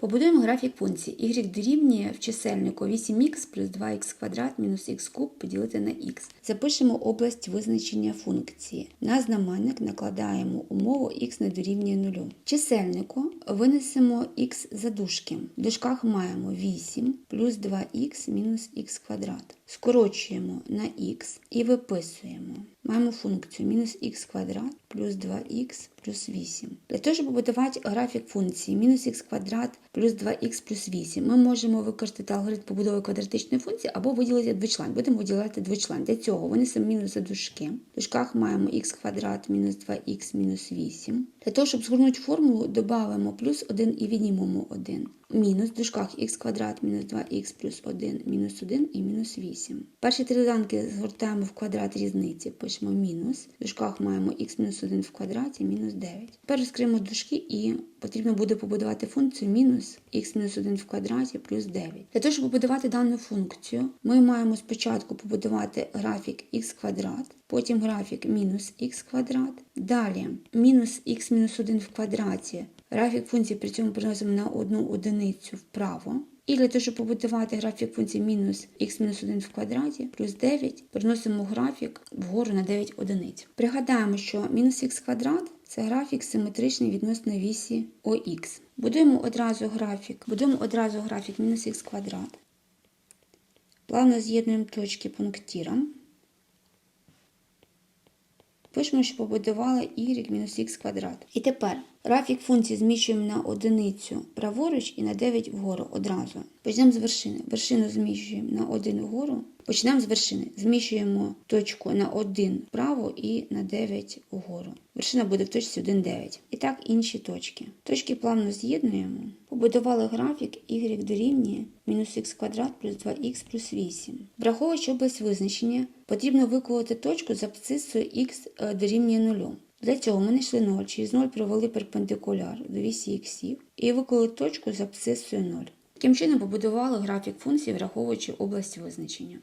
Побудуємо графік функції. y дорівнює в чисельнику 8х плюс 2х квадрат мінус х куб поділити на х. Запишемо область визначення функції. На знаменник накладаємо умову х не дорівнює 0. Чисельнику винесемо х за дужки. В дужках маємо 8 плюс 2х мінус х квадрат. Скорочуємо на х і виписуємо. Маємо функцію мінус х квадрат плюс 2х плюс 8. Для того, щоб побудувати графік функції мінус х квадрат плюс 2х плюс 8, ми можемо використати алгоритм побудови квадратичної функції або виділити двочлен. Будемо виділяти двочлен. Для цього винесемо мінус дужки. В дужках маємо х квадрат мінус 2х мінус 8. Для того, щоб згорнути формулу, додамо плюс 1 і віднімемо 1. Мінус в дужках х квадрат мінус 2х плюс 1 мінус 1 і мінус 8. Перші три доданки згортаємо в квадрат різниці, пишемо мінус. В дужках маємо х мінус 1 в квадраті мінус 9. Тепер розкриємо дужки і потрібно буде побудувати функцію мінус х мінус 1 в квадраті плюс 9. Для того, щоб побудувати дану функцію, ми маємо спочатку побудувати графік х квадрат, потім графік мінус х квадрат, далі мінус х мінус 1 в квадраті. Графік функції при цьому переносимо на одну одиницю вправо. І для того, щоб побудувати графік функції мінус х мінус 1 в квадраті плюс 9, переносимо графік вгору на 9 одиниць. Пригадаємо, що мінус х квадрат це графік симетричний відносно вісі ОХ. Будуємо одразу графік, будуємо одразу графік мінус х квадрат. Плавно з'єднуємо точки пунктиром. Пишемо, що побудували y мінус х квадрат. І тепер графік функції зміщуємо на одиницю праворуч і на 9 вгору одразу. Почнемо з вершини. Вершину зміщуємо на 1 вгору. Почнемо з вершини. Зміщуємо точку на 1 вправо і на 9 вгору. Вершина буде в точці 1, 9. І так інші точки. Точки плавно з'єднуємо. Побудували графік y дорівнює мінус х квадрат плюс 2х плюс 8. Враховуючи область визначення, потрібно виколоти точку з абсцисою х дорівнює 0. Для цього ми знайшли 0, через 0 провели перпендикуляр до вісі х і виклали точку з абсцисою 0. Таким чином побудували графік функції, враховуючи область визначення.